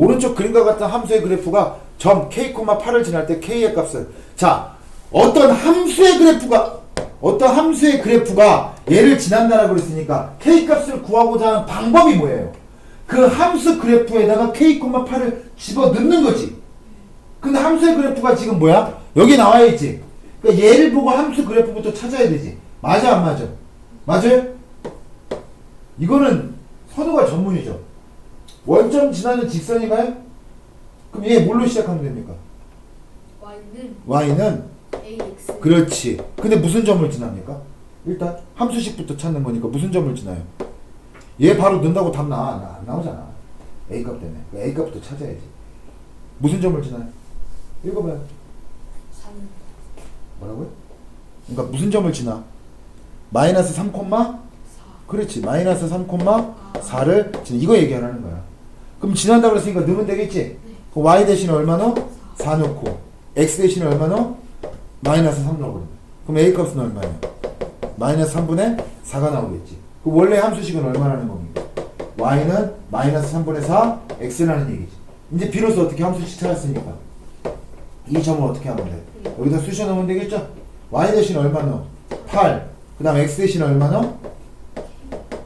오른쪽 그림과 같은 함수의 그래프가 점 k, 8을 지날 때 k의 값을 자 어떤 함수의 그래프가 어떤 함수의 그래프가 얘를 지난다라고 그랬으니까 k 값을 구하고자 하는 방법이 뭐예요? 그 함수 그래프에다가 k, 8을 집어 넣는 거지. 근데 함수의 그래프가 지금 뭐야? 여기 나와 있지. 그러니까 얘를 보고 함수 그래프부터 찾아야 되지. 맞아 안 맞아? 맞아요? 이거는 선우가 전문이죠. 원점 지나는 직선인가요? 그럼 얘 뭘로 시작하면 됩니까? y는 y는 ax 그렇지. 근데 무슨 점을 지납니까? 일단 함수식부터 찾는 거니까 무슨 점을 지나요? 얘 바로 넣는다고 답 나와? 나, 안 나오잖아. a 값 때문에. 그 a 값부터 찾아야지. 무슨 점을 지나요? 읽어봐요. 3 뭐라고요? 그러니까 무슨 점을 지나? 마이너스 3, 4 그렇지. 마이너스 3, 4를 지나. 이거 얘기하라는 거야. 그럼 지난다 그랬으니까 넣으면 되겠지? 그 y 대신에 얼마 넣어? 4 넣고 x 대신에 얼마 넣어? 마이너스 3 넣어버린다. 그럼 a 값은 얼마예요? 마이너스 3분의 4가 나오겠지. 그 원래 함수식은 얼마라는 겁니까? y는 마이너스 3분의 4 x라는 얘기지. 이제 비로소 어떻게 함수식 찾았으니까 이 점을 어떻게 하면 돼? 여기다 쑤셔 넣으면 되겠죠? y 대신 얼마 넣어? 8. 그 다음 x 대신 얼마 넣어?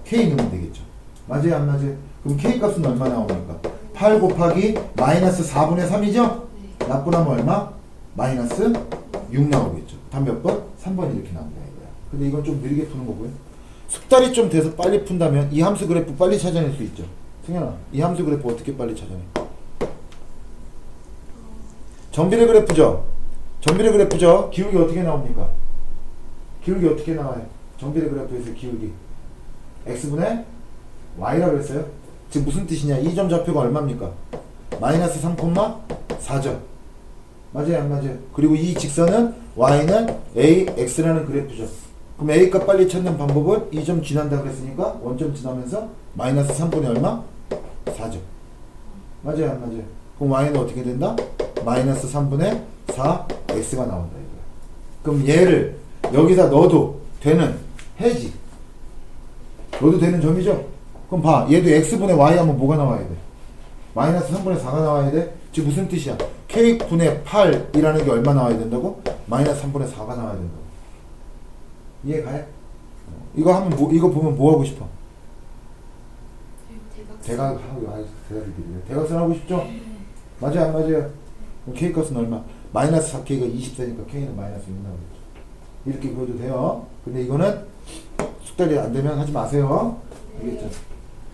k 넣으면 되겠죠. 맞아요? 안 맞아요? 그럼 k 값은 얼마 나옵니까? 8 곱하기 마이너스 4분의 3이죠? 네. 나쁘나면 얼마? 마이너스 6 나오겠죠. 답몇 번? 3번 이렇게 이거야. 근데 이건 좀 느리게 푸는 거고요. 숙달이 좀 돼서 빨리 푼다면 이 함수 그래프 빨리 찾아낼 수 있죠. 승현아, 이 함수 그래프 어떻게 빨리 찾아내? 전비례 그래프죠? 전비례 그래프죠? 기울기 어떻게 나옵니까? 기울기 어떻게 나와요? 전비례 그래프에서 기울기 x분의 y라 그랬어요? 지금 무슨 뜻이냐? 이점 좌표가 얼마입니까? 마이너스 3,4죠. 맞아요, 안 맞아요? 그리고 이 직선은 y는 a, x라는 그래프죠. 그럼 a 값 빨리 찾는 방법은 이점 지난다 그랬으니까 원점 지나면서 마이너스 3분의 얼마? 4죠. 맞아요, 안 맞아요? 그럼 y는 어떻게 된다? 마이너스 3분의 4 x가 나온다 이거야. 그럼 얘를 여기다 넣어도 되는 해지. 넣어도 되는 점이죠? 그럼 봐. 얘도 x분의 y 하면 뭐가 나와야 돼? 마이너스 3분의 4가 나와야 돼? 지금 무슨 뜻이야? k분의 8이라는 게 얼마 나와야 된다고? 마이너스 3분의 4가 나와야 된다고. 이해 가요? 어, 이거 하면 뭐, 이거 보면 뭐 하고 싶어? 대각 대각하고 아 대각을 드리네. 대각선 하고 싶죠? 맞아요, 안 맞아요? 그럼 k 값은 얼마? 마이너스 4k가 24니까 k는 마이너스 6 나오겠죠. 이렇게 보여도 돼요. 근데 이거는 숙달이 안 되면 하지 마세요. 알겠죠?